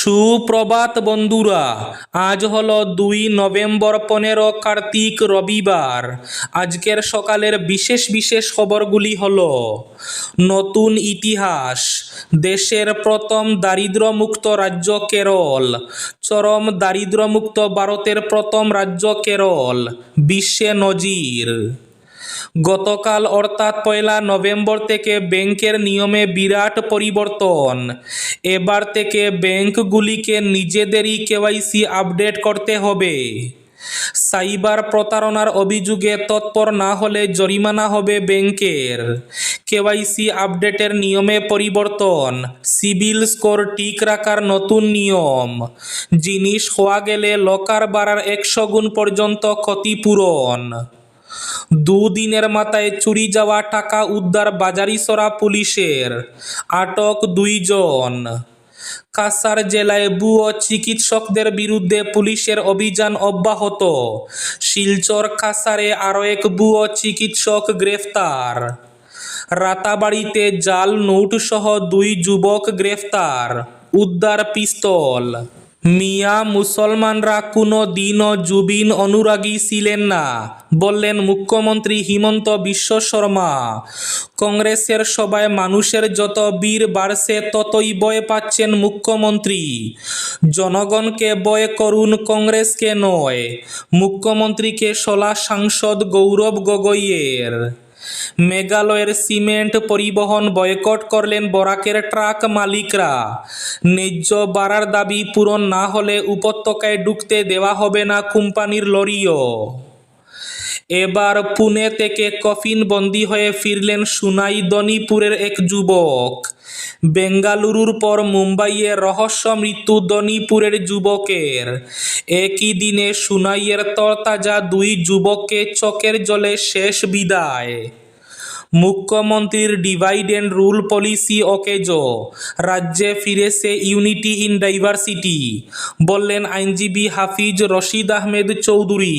সুপ্রভাত বন্ধুরা, আজ হলো দুই নভেম্বর পনেরো কার্তিক রবিবার। আজকের সকালের বিশেষ বিশেষ খবরগুলি হল, নতুন ইতিহাস, দেশের প্রথম দারিদ্র্যমুক্ত রাজ্য কেরল, চরম দারিদ্র্যমুক্ত ভারতের প্রথম রাজ্য কেরল, বিশ্বে নজির। গতকাল অর্থাৎ পয়লা নভেম্বর থেকে ব্যাংকের নিয়মে বিরাট পরিবর্তন। এবার থেকে ব্যাংকগুলিকে নিজেদেরই কেওয়াইসি আপডেট করতে হবে। সাইবার প্রতারণার অভিযোগে তৎপর না হলে জরিমানা হবে ব্যাংকের। কেওয়াইসি আপডেটের নিয়মে পরিবর্তন। সিবিল স্কোর ঠিক রাখার নতুন নিয়ম। জিনিস হওয়া গেলে লকার বাড়ার একশো গুণ পর্যন্ত ক্ষতিপূরণ। দুদিনের মাথায় চুরি যাওয়া টাকা উদ্ধার বাজারিসরা পুলিশের। আটক দুইজন। কাসার জেলায় ভুয়ো চিকিৎসকদের বিরুদ্ধে পুলিশের অভিযান অব্যাহত। শিলচর কাসারে আরও এক ভুয়ো চিকিৎসক গ্রেফতার। রাতাবাড়িতে জাল নোট সহ দুই যুবক গ্রেফতার। উদ্ধার পিস্তল। মিয়া, মুসলমানরা কোনো দিনও জুবিন অনুরাগী ছিলেন না, বললেন মুখ্যমন্ত্রী হিমন্ত বিশ্ব শর্মা। কংগ্রেসের সবাই মানুষের যত বীর বাড়ছে, ততই বয় পাচ্ছেন মুখ্যমন্ত্রী। জনগণকে বয় করুন কংগ্রেসকে নয়, মুখ্যমন্ত্রীকে সলা সাংসদ গৌরব গগৈয়ের। মেঘালয়ের সিমেন্ট পরিবহন বয়কট করলেন বরাকের ট্রাক মালিকরা। ন্যায্য বাড়ার দাবি পূরণ না হলে উপত্যকায় ঢুকতে দেওয়া হবে না কোম্পানির লরিও। এবার পুনে থেকে কফিন বন্দি হয়ে ফিরলেন সুনাই দনিপুরের এক যুবক। বেঙ্গালুরুর পর মুম্বাইয়ে রহস্য মৃত্যু দনিপুরের যুবকের। একই দিনে সুনাইয়ের তরতাজা দুই যুবককে চকের জলে শেষ বিদায়। মুখ্যমন্ত্রীর ডিভাইড অ্যান্ড রুল পলিসি অকেজ। রাজ্যে ফিরেছে ইউনিটি ইন ডাইভার্সিটি, বললেন আইনজীবী হাফিজ রশিদ আহমেদ চৌধুরী।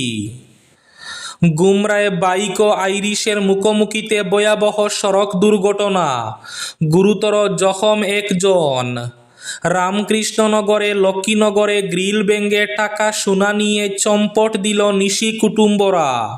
গুমরায় বাইক ও আইরিশের মুখোমুখিতে ভয়াবহ সড়ক দুর্ঘটনা। গুরুতর জখম একজন। রামকৃষ্ণনগরে, লক্ষ্মীনগরে গ্রিল ব্যাঙ্গে টাকা সোনা নিয়ে চম্পট দিল নিশি কুটুম্বরা।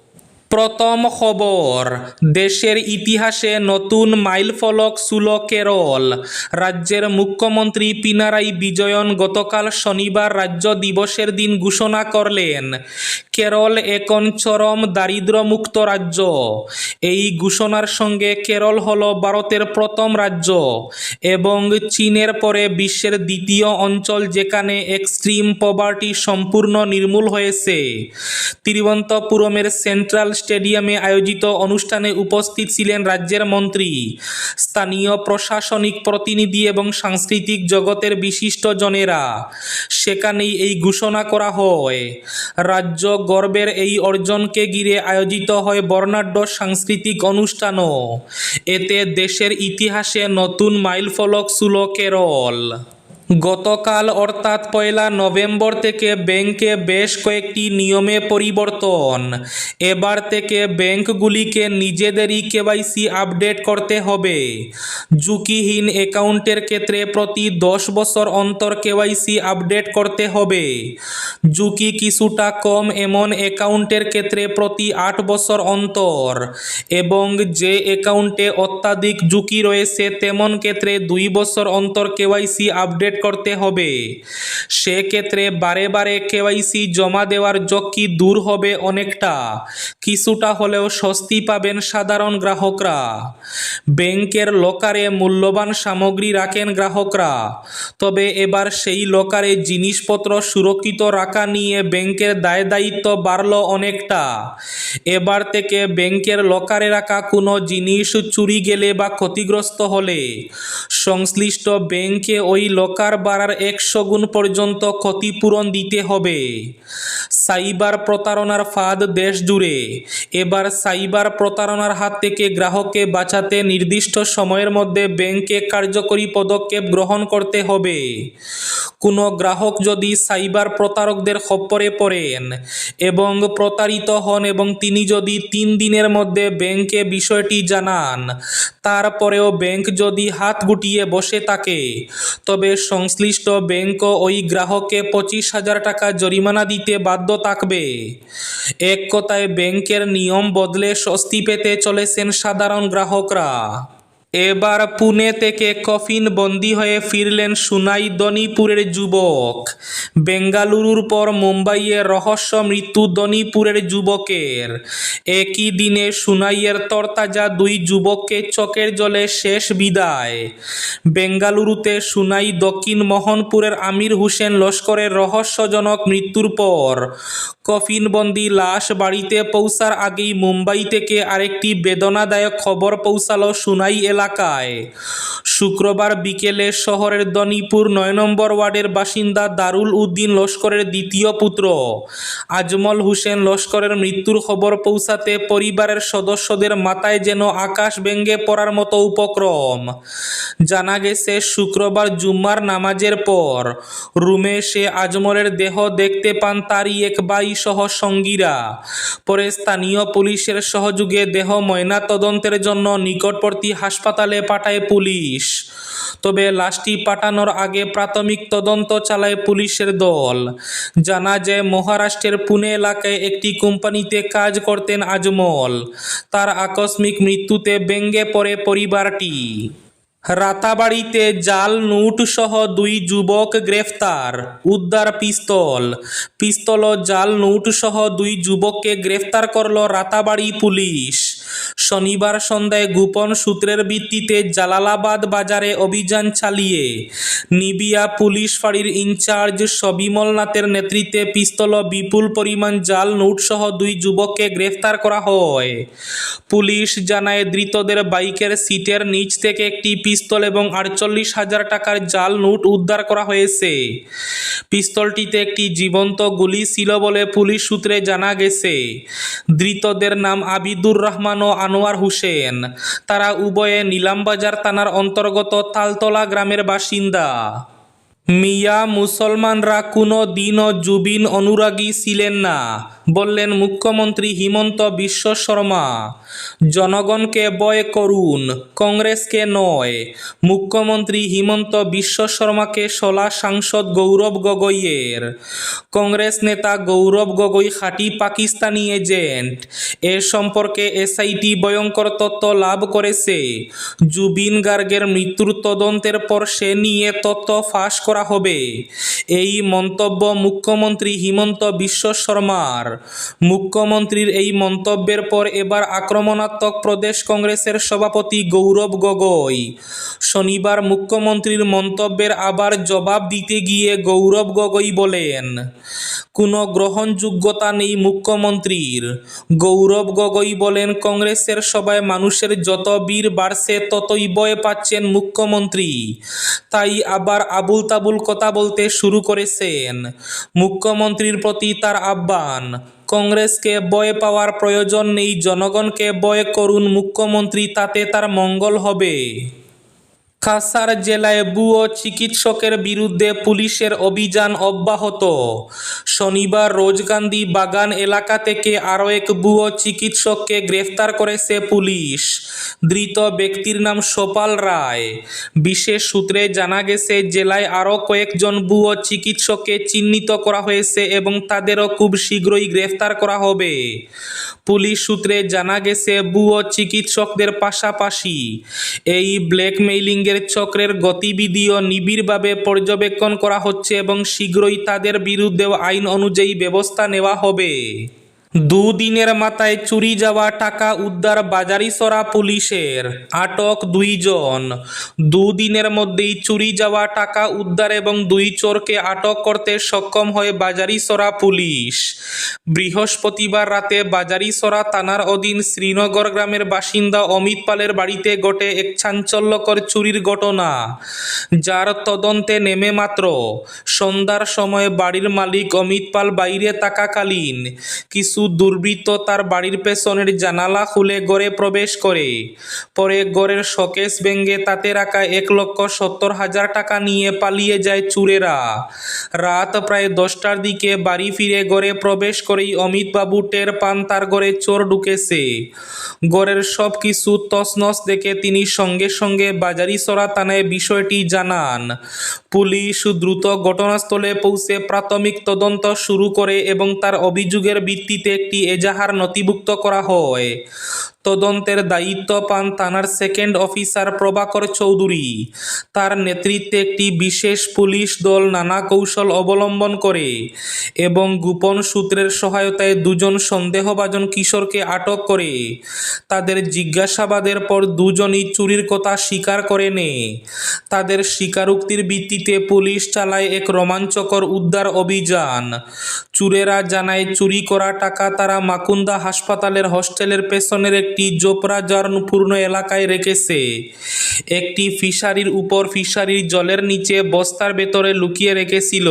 প্রথম খবর, দেশের ইতিহাসে নতুন মাইলফলক সুল কেরল। রাজ্যের মুখ্যমন্ত্রী পিনারাই বিজয়ন গতকাল শনিবার রাজ্য দিবসের দিন ঘোষণা করলেন, কেরল এখন চরম দারিদ্র্যমুক্ত রাজ্য। এই ঘোষণার সঙ্গে কেরল হল ভারতের প্রথম রাজ্য এবং চীনের পরে বিশ্বের দ্বিতীয় অঞ্চল যেখানে এক্সট্রিম পভার্টি সম্পূর্ণ নির্মূল হয়েছে। তিরুবন্তপুরমের সেন্ট্রাল স্টেডিয়ামে আয়োজিত অনুষ্ঠানে উপস্থিত ছিলেন রাজ্যের মন্ত্রী, স্থানীয় প্রশাসনিক প্রতিনিধি এবং সাংস্কৃতিক জগতের বিশিষ্টজনেরা সেখানেই এই ঘোষণা করা হয়, রাজ্য গর্বের এই অর্জনকে ঘিরে আয়োজিত হয় বর্ণাঢ্য সাংস্কৃতিক অনুষ্ঠানও। এতে দেশের ইতিহাসে নতুন মাইলফলক সুল কেরল গতকাল অর্থাৎ পয়লা নভেম্বর থেকে ব্যাংকে বেশ কয়েকটি নিয়মে পরিবর্তন। এবার থেকে ব্যাংকগুলিকে নিজেদেরই কেওয়াইসি আপডেট করতে হবে। ঝুঁকিহীন অ্যাকাউন্টের ক্ষেত্রে প্রতি দশ বছর অন্তর কেওয়াইসি আপডেট করতে হবে। ঝুঁকি কিছুটা কম এমন অ্যাকাউন্টের ক্ষেত্রে প্রতি আট বছর অন্তর এবং যে অ্যাকাউন্টে অত্যাধিক ঝুঁকি রয়েছে, তেমন ক্ষেত্রে দুই বছর অন্তর কেওয়াইসি আপডেট করতে হবে। সেক্ষেত্রে বারে বারে কেওয়াইসি জমা দেওয়ার ঝক্কি দূর হবে অনেকটা। কিছুটা হলেও স্বস্তি পাবেন সাধারণ গ্রাহকরা। ব্যাংকের লকারে মূল্যবান সামগ্রী রাখেন গ্রাহকরা। তবে এবার সেই লকারে জিনিসপত্র সুরক্ষিত রাখা নিয়ে ব্যাংকের দায় দায়িত্ব বাড়ল অনেকটা। এবার থেকে ব্যাংকের লকারে রাখা কোনো জিনিস চুরি গেলে বা ক্ষতিগ্রস্ত হলে সংশ্লিষ্ট ব্যাংকে ওই লকার বাড়ার একশো গুণ পর্যন্ত ক্ষতিপূরণ দিতে হবে। সাইবার প্রতারণার ফাঁদ দেশ জুড়ে। এবার সাইবার প্রতারণার হাত থেকে গ্রাহককে বাঁচাতে নির্দিষ্ট সময়ের মধ্যে ব্যাংকে কার্যকরী পদক্ষেপ গ্রহণ করতে হবে। কোনো গ্রাহক যদি সাইবার প্রতারকদের খপ্পরে পড়েন এবং প্রতারিত হন এবং তিনি যদি তিন দিনের মধ্যে ব্যাংকে বিষয়টি জানান, তারপরেও ব্যাংক যদি হাত গুটিয়ে বসে থাকে, তবে সংশ্লিষ্ট ব্যাংকও ওই গ্রাহককে পঁচিশ হাজার টাকা জরিমানা দিতে বাধ্য থাকবে। এক কথায়, ব্যাংকের নিয়ম বদলে স্বস্তি পেতে চলেছেন সাধারণ গ্রাহকরা। এবার পুনে থেকে কফিন বন্দি হয়ে ফিরলেন সুনাই দনিপুরের যুবক। বেঙ্গালুরুর পর মুম্বাইয়ে রহস্য মৃত্যু দনিপুরের যুবকের। একই দিনে সুনাইয়ের তরতাজা দুই যুবককে চকের জলে শেষ বিদায়। বেঙ্গালুরুতে সুনাই দক্ষিণ মোহনপুরের আমির হোসেন লস্করের রহস্যজনক মৃত্যুর পর কফিনবন্দি লাশ বাড়িতে পৌঁছার আগেই মুম্বাই থেকে আরেকটি বেদনাদায়ক খবর পৌঁছালো সুনাই এলাকায়। শুক্রবার বিকেলে শহরের দনিপুর নয় নম্বর ওয়ার্ডের বাসিন্দা দারুল উদ্দিন লস্করের দ্বিতীয় পুত্র। আজমল হোসেন লস্করের মৃত্যুর খবর পৌঁছাতে পরিবারের সদস্যদের মাথায় যেন আকাশ ভেঙে পড়ার মতো উপক্রম। জানা গেছে, শুক্রবার জুম্মার নামাজের পর রুমে সে আজমলের দেহ দেখতে পান তারই এক ভাই সহ সঙ্গীরা। পরে স্থানীয় পুলিশের সহযোগে দেহ ময়না তদন্তের জন্য নিকটবর্তী হাসপাতালে পাঠায় পুলিশ। তবে লাশটি পাঠানোর আগে প্রাথমিক তদন্ত চালায় পুলিশের দল। জানা যায়, মহারাষ্ট্রের পুনে এলাকায় একটি কোম্পানিতে কাজ করতেন আজমল। তার আকস্মিক মৃত্যুতে ব্যঙ্গে পড়ে পরিবারটি। রাতাবাড়িতে জাল নোট সহ দুই যুবক গ্রেফতার। উদ্ধার পিস্তল। পিস্তল ও জাল নোট সহ দুই যুবককে গ্রেফতার করল রাতাবাড়ি পুলিশ। শনিবার সন্ধ্যায় গোপন সূত্রের ভিত্তিতে জালালাবাদ বাজারে অভিযান চালিয়ে নিবিয়া পুলিশ ফাঁড়ির ইনচার্জ সবিমল নাথের নেতৃত্বে পিস্তল বিপুল পরিমাণ জাল নোট সহ দুই যুবককে গ্রেফতার করা হয়। পুলিশ জানায়, ধৃতদের বাইকের সিটের নিচ থেকে একটি পিস্তল এবং আটচল্লিশ হাজার টাকার জাল, নোট উদ্ধার করা হয়েছে। পিস্তলটিতে একটি জীবন্ত গুলি ছিল বলে পুলিশ সূত্রে জানা গেছে। ধৃতদের নাম আবিদুর রহমান ও আনোয়ার হুসেন। তারা উভয়ে নীলামবাজার থানার অন্তর্গত তালতলা গ্রামের বাসিন্দা। মিয়া মুসলমানরা কোনো দিনও জুবিন অনুরাগী ছিলেন না। বললেন, মুখ্যমন্ত্রী হিমন্ত বিশ্ব শর্মা, জনগণকে বয় করুন, কংগ্রেসকে নয়। মুখ্যমন্ত্রী হিমন্ত বিশ্ব শর্মাকে শলা সাংসদ গৌরব গগৈয়ের। কংগ্রেস নেতা গৌরব গগৈ খাঁটি পাকিস্তানি এজেন্ট। এ সম্পর্কে এসআইটি ভয়ঙ্কর তথ্য লাভ করেছে। জুবিন গার্গের মৃত্যুর তদন্তের পর সে নিয়ে তথ্য ফাঁস করা হবে। এই মন্তব্য মুখ্যমন্ত্রী হিমন্ত বিশ্ব শর্মার। মুখ্যমন্ত্রীর এই মন্তব্যের পর এবার আক্রমণাত্মক প্রদেশ কংগ্রেসের সভাপতি গৌরব গগৈ। শনিবার মুখ্যমন্ত্রীর মন্তব্যের আবার জবাব দিতে গিয়ে গৌরব গগৈ বলেন, কোনো গ্রহণযোগ্যতা নেই মুখ্যমন্ত্রীর। গৌরব গগৈ বলেন, কংগ্রেসের সভায় মানুষের যত বীর বাড়ছে ততই ভয় পাচ্ছেন মুখ্যমন্ত্রী। তাই আবার আবুল তাবুল কথা বলতে শুরু করেছেন। মুখ্যমন্ত্রীর প্রতি তার আহ্বান কংগ্রেসকে বয় পাওয়ার প্রয়োজন নেই জনগণকে বয় করুন মুখ্যমন্ত্রী তাতে তার মঙ্গল হবে। কাসার জেলায় ভুয়ো চিকিৎসকের বিরুদ্ধে পুলিশের অভিযান অব্যাহত। শনিবার রোজগান্ধী বাগান এলাকা থেকে আরও এক ভুয়ো চিকিৎসককে গ্রেফতার করেছে পুলিশ। ধৃত ব্যক্তির নাম সোপাল রায়। বিশেষ সূত্রে জানা গেছে, জেলায় আরও কয়েকজন ভুয়ো চিকিৎসককে চিহ্নিত করা হয়েছে এবং তাদেরও খুব শীঘ্রই গ্রেফতার করা হবে। পুলিশ সূত্রে জানা গেছে ভুয়ো চিকিৎসকদের পাশাপাশি এই ব্ল্যাকমেইলিংয়ের চক্রের গতিবিধিও নিবিড়ভাবে পর্যবেক্ষণ করা হচ্ছে এবং শীঘ্রই তাদের বিরুদ্ধেও আইন অনুযায়ী ব্যবস্থা নেওয়া হবে। দুদিনের মাথায় চুরি যাওয়া টাকা উদ্ধার বাজারিসরা পুলিশের। আটক দুইজন। দুদিনের মধ্যেই চুরি যাওয়া টাকা উদ্ধার এবং দুই চোরকে আটক করতে সক্ষম হয় বাজারিসরা পুলিশ। বৃহস্পতিবার রাতে বাজারিসরা থানার অধীন শ্রীনগর গ্রামের বাসিন্দা অমিত পালের বাড়িতে ঘটে এক চাঞ্চল্যকর চুরির ঘটনা, যার তদন্তে নেমে মাত্র। সন্ধ্যার সময় বাড়ির মালিক অমিত পাল বাইরে থাকাকালীন কিছু দুর্বৃত্ত তার বাড়ির পেছনের জানালা খুলে ঘরে প্রবেশ করে। পরে ঘরের শোকেস ভেঙে তাতে রাখা এক লক্ষ সত্তর হাজার টাকা নিয়ে পালিয়ে যায় চুরেরা। রাত প্রায় দশটার দিকে বাড়ি ফিরে ঘরে প্রবেশ করেই অমিতবাবু টের পান তার গড়ে চোর ঢুকেছে। ঘরের সব কিছু তছনছ দেখে তিনি সঙ্গে সঙ্গে বাজারিসরা থানায় বিষয়টি জানান। পুলিশ দ্রুত ঘটনাস্থলে পৌঁছে প্রাথমিক তদন্ত শুরু করে এবং তার অভিযোগের ভিত্তিতে একটি এজাহার নথিভুক্ত করা হয়। তদন্তের দায়িত্ব পান থানার সেকেন্ড অফিসার প্রভাকর চৌধুরী। তার নেতৃত্বে একটি বিশেষ পুলিশ দল নানা কৌশল অবলম্বন করে এবং গোপন সূত্রের সহায়তায় দুজন সন্দেহভাজন কিশোরকে আটক করে। তাদের জিজ্ঞাসাবাদের পর দুজনই চুরির কথা স্বীকার করে নেয়। তাদের স্বীকারোক্তির ভিত্তিতে পুলিশ চালায় এক রোমাঞ্চকর উদ্ধার অভিযান। চুরেরা জানায়, চুরি করা টাকা তারা মাকুন্দা হাসপাতালের হোস্টেলের পেছনের একটি জোপরা জর্নপূর্ণ এলাকায় রেখেছে। একটি ফিশারির উপর ফিশারির জলের নিচে বস্তার ভেতরে লুকিয়ে রেখেছিল।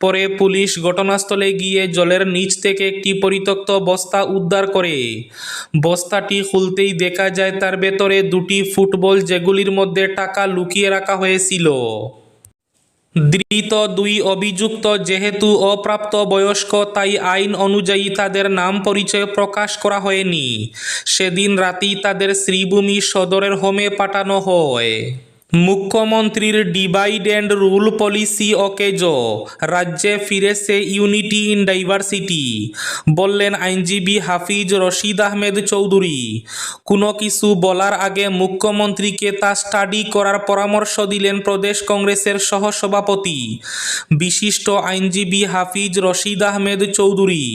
পরে পুলিশ ঘটনাস্থলে গিয়ে জলের নিচ থেকে একটি পরিত্যক্ত বস্তা উদ্ধার করে। বস্তাটি খুলতেই দেখা যায় তার ভেতরে দুটি ফুটবল যেগুলির মধ্যে টাকা লুকিয়ে রাখা হয়েছিল। ধৃত দুই অভিযুক্ত যেহেতু অপ্রাপ্ত বয়স্ক তাই আইন অনুযায়ী তাদের নাম পরিচয় প্রকাশ করা হয়নি। সেদিন রাতেই তাদের শ্রীভূমি সদরের হোমে পাঠানো হয়। মুখ্যমন্ত্রীর ডিভাইড অ্যান্ড রুল পলিসি অকেজ, রাজ্যে ফিরেছে ইউনিটি ইন ডাইভার্সিটি, বললেন আইনজীবী হাফিজ রশিদ আহমেদ চৌধুরী। কোনো কিছু বলার আগে মুখ্যমন্ত্রীকে তা স্টাডি করার পরামর্শ দিলেন প্রদেশ কংগ্রেসের সহসভাপতি, বিশিষ্ট আইনজীবী হাফিজ রশিদ আহমেদ চৌধুরী।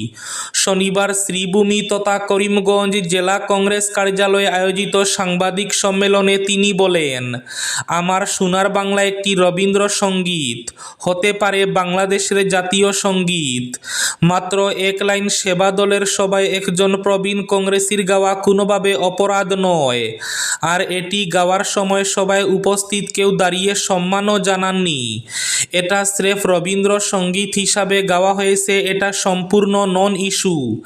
শনিবার শ্রীভূমি তথা করিমগঞ্জ জেলা কংগ্রেস কার্যালয়ে আয়োজিত সাংবাদিক সম্মেলনে তিনি বলেন আমার সোনার বাংলা একটি রবীন্দ্রসঙ্গীত। হতে পারে বাংলাদেশের জাতীয় সংগীত। মাত্র এক লাইন সেবা দলের সবাই একজন প্রবীণ কংগ্রেসির গাওয়া কোনোভাবে অপরাধ নয়। আর এটি গাওয়ার সময় সবাই উপস্থিত কেউ দাঁড়িয়ে সম্মানও জানাননি। এটা স্রেফ রবীন্দ্রসঙ্গীত হিসাবে গাওয়া হয়েছে, এটা সম্পূর্ণ নন ইস্যু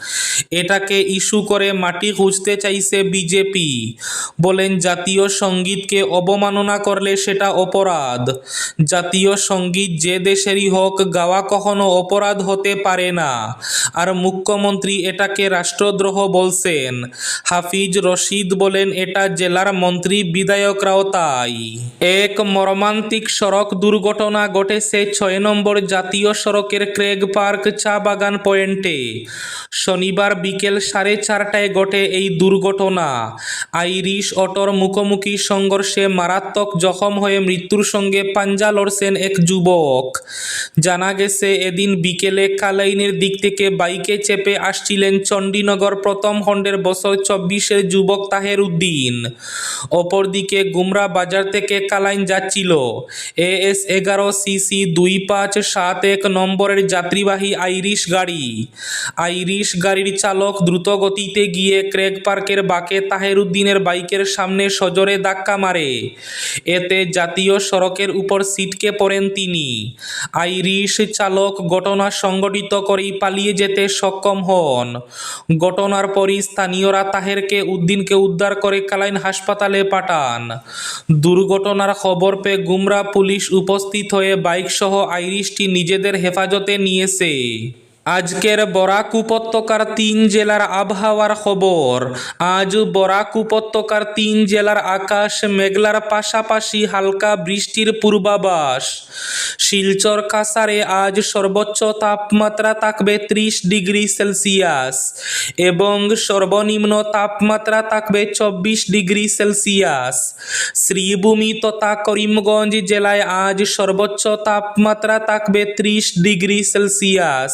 এটাকে ইস্যু করে মাটি খুঁজতে চাইছে বিজেপি। বলেন, জাতীয় সঙ্গীতকে অবমাননা করলে সেটা অপরাধ। জাতীয় সংগীত যে দেশেরই হোক, গাওয়া কখনো অপরাধ হতে পারে না। আর মুখ্যমন্ত্রী এটাকে রাষ্ট্রদ্রোহ বলছেন। হাফিজ রশিদ বলেন, এটা জেলার মন্ত্রী, বিধায়করাও তাই। এক মর্মান্তিক সড়ক দুর্ঘটনা ঘটেছে ছয় নম্বর জাতীয় সড়কের ক্রেগ পার্ক চা বাগান পয়েন্টে। শনিবার বিকেল সাড়ে চারটায় ঘটে এই দুর্ঘটনা। আইরিশ অটোর মুখোমুখি সংঘর্ষে মারাত্মক জখম হয়ে মৃত্যুর সঙ্গে পাঞ্জা লড়ছেন এক যুবক। জানা গেছে, এদিন বিকেলে কালাইনের দিক থেকে বাইকে চেপে আসছিলেন চণ্ডীনগর প্রথম খণ্ডের বছর চব্বিশের যুবক তাহের উদ্দিন। অপরদিকে গুমরা বাজার থেকে কালাইন যাচ্ছিল। এএস এগারো সিসি দুই পাঁচ সাত এক নম্বরের যাত্রীবাহী আইরিশ গাড়ি। আইরিশ গাড়ির চালক দ্রুত গতিতে গিয়ে ক্রেগ পার্কের বাঁকে তাহেরুদ্দিনের বাইকের সামনে সজোরে ধাক্কা মারে। এতে জাতীয় সড়কের উপর সিটকে পড়েন তিনি। আইরিশ চালক ঘটনা সংগঠিত করেই পালিয়ে যেতে সক্ষম হন। ঘটনার পরই স্থানীয়রা তাহেরকে উদ্দিনকে উদ্ধার করে কালাইন হাসপাতালে পাঠান। দুর্ঘটনার খবর পেয়ে গুমরা পুলিশ উপস্থিত হয়ে বাইকসহ আইরিশটি নিজেদের হেফাজতে নিয়েছে। আজকের বরাক উপত্যকার তিন জেলার আবহাওয়ার খবর। আজ বরাক উপত্যকার তিন জেলার আকাশ মেঘলার পাশাপাশি হালকা বৃষ্টির পূর্বাভাস। শিলচর কাসারে আজ সর্বোচ্চ তাপমাত্রা থাকবে ত্রিশ ডিগ্রি সেলসিয়াস এবং সর্বনিম্ন তাপমাত্রা থাকবে চব্বিশ ডিগ্রি সেলসিয়াস। শ্রীভূমি তথা করিমগঞ্জ জেলায় আজ সর্বোচ্চ তাপমাত্রা থাকবে ত্রিশ ডিগ্রি সেলসিয়াস।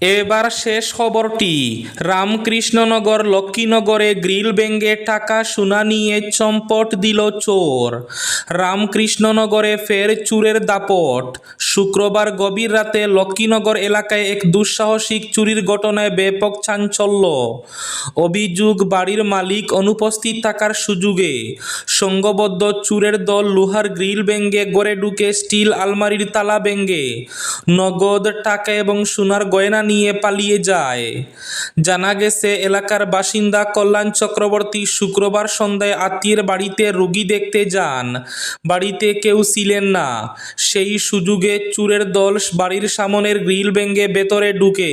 এবার শেষ খবরটি। রামকৃষ্ণনগর, লক্ষ্মীনগরে গ্রিল ব্যাঙ্গে টাকা সোনা নিয়ে চম্পট দিল চোর। রামকৃষ্ণনগরে ফের চুরের দাপট। শুক্রবার গভীর রাতে লক্ষ্মীনগর এলাকায় এক দুঃসাহসিক চুরির ঘটনায় ব্যাপক চাঞ্চল্য। অভিযোগ, বাড়ির মালিক অনুপস্থিত থাকার সুযোগে সংঘবদ্ধ চুরের দল লোহার গ্রিল ব্যাঙ্গে গড়ে ঢুকে স্টিল আলমারির তালা ব্যাঙ্গে নগদ টাকা এবং সোনার গয়না নিয়ে পালিয়ে যায়। জানা গেছে, এলাকার বাসিন্দা কল্যাণ চক্রবর্তী শুক্রবার সন্ধ্যায় আত্মীয়ের বাড়িতে রুগী দেখতে যান। বাড়িতে কেউ ছিলেন না। সেই সুযোগে চুরের দল বাড়ির সামনের গ্রিল ভেঙে ভেতরে ঢুকে।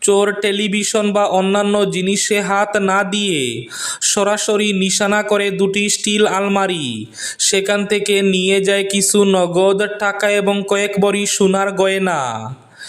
চোর টেলিভিশন বা অন্যান্য জিনিসে হাত না দিয়ে সরাসরি নিশানা করে দুটি স্টিল আলমারি। সেখান থেকে নিয়ে যায় কিছু নগদ টাকা এবং কয়েক বড়ি সোনার গয়না।